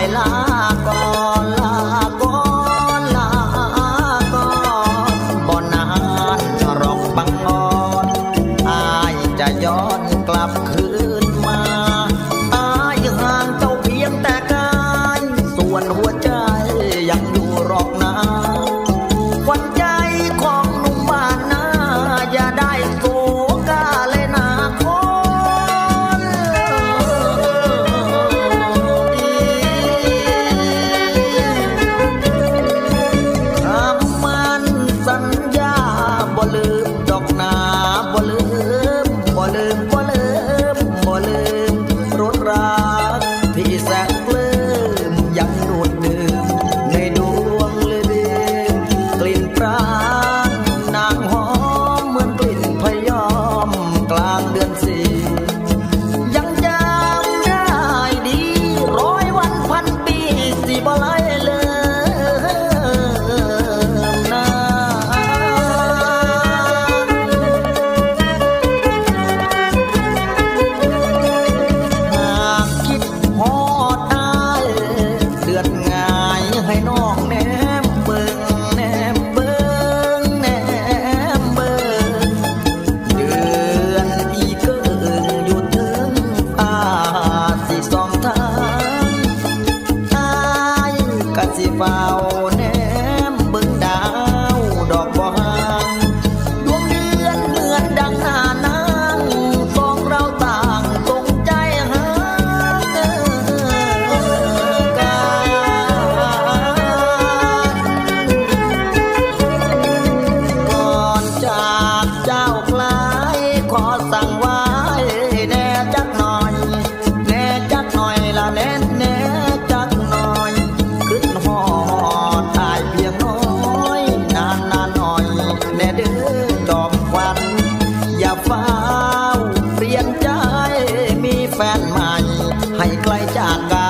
来了 ฟ้าเปลี่ยนใจมีแฟนใหม่ ให้ไกลจากกัน